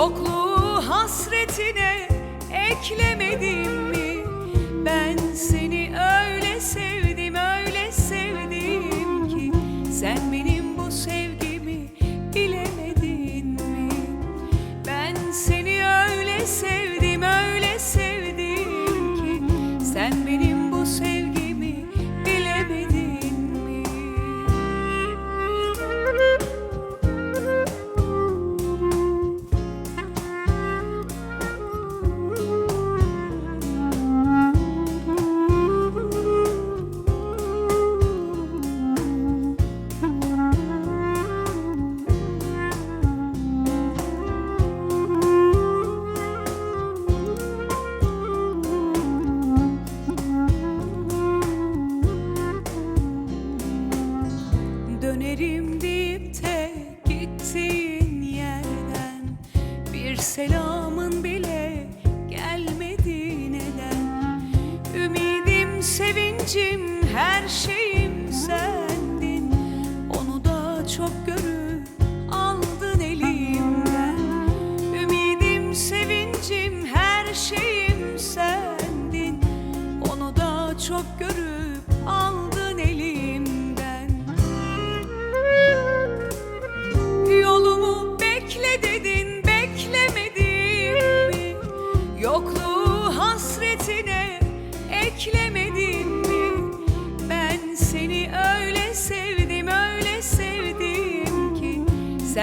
Yokluğu hasretine eklemedim mi? Ben seni öyle Dönerim deyip de gittiğin yerden. Bir selamın bile gelmedi neden Ümidim, sevincim, her şeyim sendin. Onu da çok görüp aldın elimden. Ümidim, sevincim, her şeyim sendin. Onu da çok görüp